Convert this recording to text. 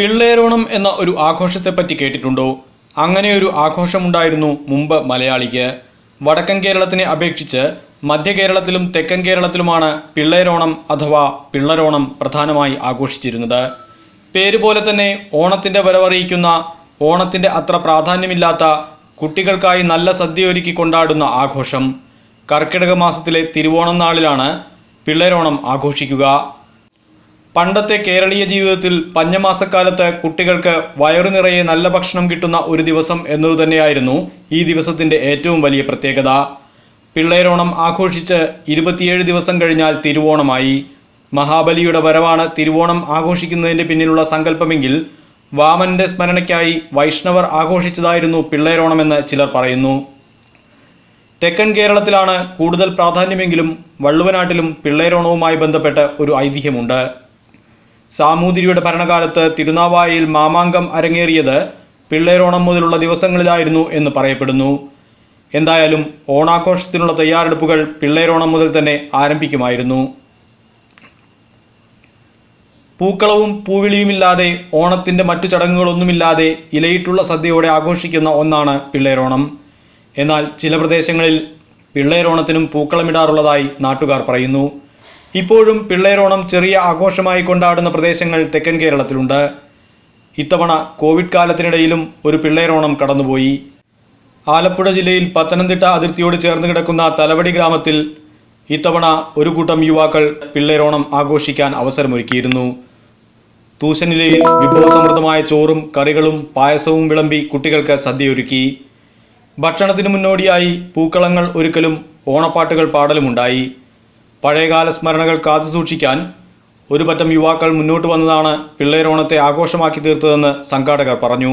പിള്ളേരോണം എന്ന ഒരു ആഘോഷത്തെപ്പറ്റി കേട്ടിട്ടുണ്ടോ? അങ്ങനെ ഒരു ആഘോഷമുണ്ടായിരുന്നു മുമ്പ് മലയാളിക്ക്. വടക്കൻ കേരളത്തിനെ അപേക്ഷിച്ച് മധ്യ കേരളത്തിലും തെക്കൻ കേരളത്തിലുമാണ് പിള്ളേരോണം അഥവാ പിള്ളരോണം പ്രധാനമായി ആഘോഷിച്ചിരുന്നത്. പേര് പോലെ തന്നെ ഓണത്തിന്റെ വരവറിയിക്കുന്ന ഓണത്തിന്റെ അത്ര പ്രാധാന്യമില്ലാത്ത കുട്ടികൾക്കായി നല്ല സദ്യയൊരുക്കി കൊണ്ടാടുന്ന ആഘോഷം. കർക്കിടക മാസത്തിലെ തിരുവോണം നാളിലാണ് പിള്ളേരോണം ആഘോഷിക്കുക. പണ്ടത്തെ കേരളീയ ജീവിതത്തിൽ പഞ്ഞമാസക്കാലത്ത് കുട്ടികൾക്ക് വയറു നിറയെ നല്ല ഭക്ഷണം കിട്ടുന്ന ഒരു ദിവസം എന്നതു തന്നെയായിരുന്നു ഈ ദിവസത്തിന്റെ ഏറ്റവും വലിയ പ്രത്യേകത. പിള്ളേരോണം ആഘോഷിച്ച് ഇരുപത്തിയേഴ് ദിവസം കഴിഞ്ഞാൽ തിരുവോണമായി. മഹാബലിയുടെ വരവാണ് തിരുവോണം ആഘോഷിക്കുന്നതിന്റെ പിന്നിലുള്ള സങ്കല്പമെങ്കിൽ വാമന്റെ സ്മരണയ്ക്കായി വൈഷ്ണവർ ആഘോഷിച്ചതായിരുന്നു പിള്ളേരോണമെന്ന് ചിലർ പറയുന്നു. തെക്കൻ കേരളത്തിലാണ് കൂടുതൽ പ്രാധാന്യമെങ്കിലും വള്ളുവനാട്ടിലും പിള്ളേരോണവുമായി ബന്ധപ്പെട്ട് ഒരു ഐതിഹ്യമുണ്ട്. സാമൂതിരിയുടെ ഭരണകാലത്ത് തിരുനാവായയിൽ മാമാങ്കം അരങ്ങേറിയത് പിള്ളേരോണം മുതലുള്ള ദിവസങ്ങളിലായിരുന്നു എന്ന് പറയപ്പെടുന്നു. എന്തായാലും ഓണാഘോഷത്തിനുള്ള തയ്യാറെടുപ്പുകൾ പിള്ളേരോണം മുതൽ തന്നെ ആരംഭിക്കുമായിരുന്നു. പൂക്കളവും പൂവിളിയുമില്ലാതെ ഓണത്തിന്റെ മറ്റു ചടങ്ങുകളൊന്നുമില്ലാതെ ഇലയിട്ടുള്ള സദ്യയോടെ ആഘോഷിക്കുന്ന ഒന്നാണ് പിള്ളേരോണം. എന്നാൽ ചില പ്രദേശങ്ങളിൽ പിള്ളേരോണത്തിനും പൂക്കളമിടാറുള്ളതായി നാട്ടുകാർ പറയുന്നു. ഇപ്പോഴും പിള്ളേരോണം ചെറിയ ആഘോഷമായി കൊണ്ടാടുന്ന പ്രദേശങ്ങൾ തെക്കൻ കേരളത്തിലുണ്ട്. ഇത്തവണ കോവിഡ് കാലത്തിനിടയിലും ഒരു പിള്ളേരോണം കടന്നുപോയി. ആലപ്പുഴ ജില്ലയിൽ പത്തനംതിട്ട അതിർത്തിയോട് ചേർന്ന് കിടക്കുന്ന തലവടി ഗ്രാമത്തിൽ ഇത്തവണ ഒരു കൂട്ടം യുവാക്കൾ പിള്ളേരോണം ആഘോഷിക്കാൻ അവസരമൊരുക്കിയിരുന്നു. തൂശനിലയിൽ വിഭവസമൃദ്ധമായ ചോറും കറികളും പായസവും വിളമ്പി കുട്ടികൾക്ക് സദ്യയൊരുക്കി. ഭക്ഷണത്തിന് മുന്നോടിയായി പൂക്കളങ്ങൾ ഒരുക്കലും ഓണപ്പാട്ടുകൾ പാടലുമുണ്ടായി. പഴയകാല സ്മരണകൾ കാത്തുസൂക്ഷിക്കാൻ സൂക്ഷിക്കാൻ ഒരുപറ്റം യുവാക്കൾ മുന്നോട്ട് വന്നതാണ് പിള്ളേരോണത്തെ ആഘോഷമാക്കി തീർത്തതെന്ന് സംഘാടകർ പറഞ്ഞു.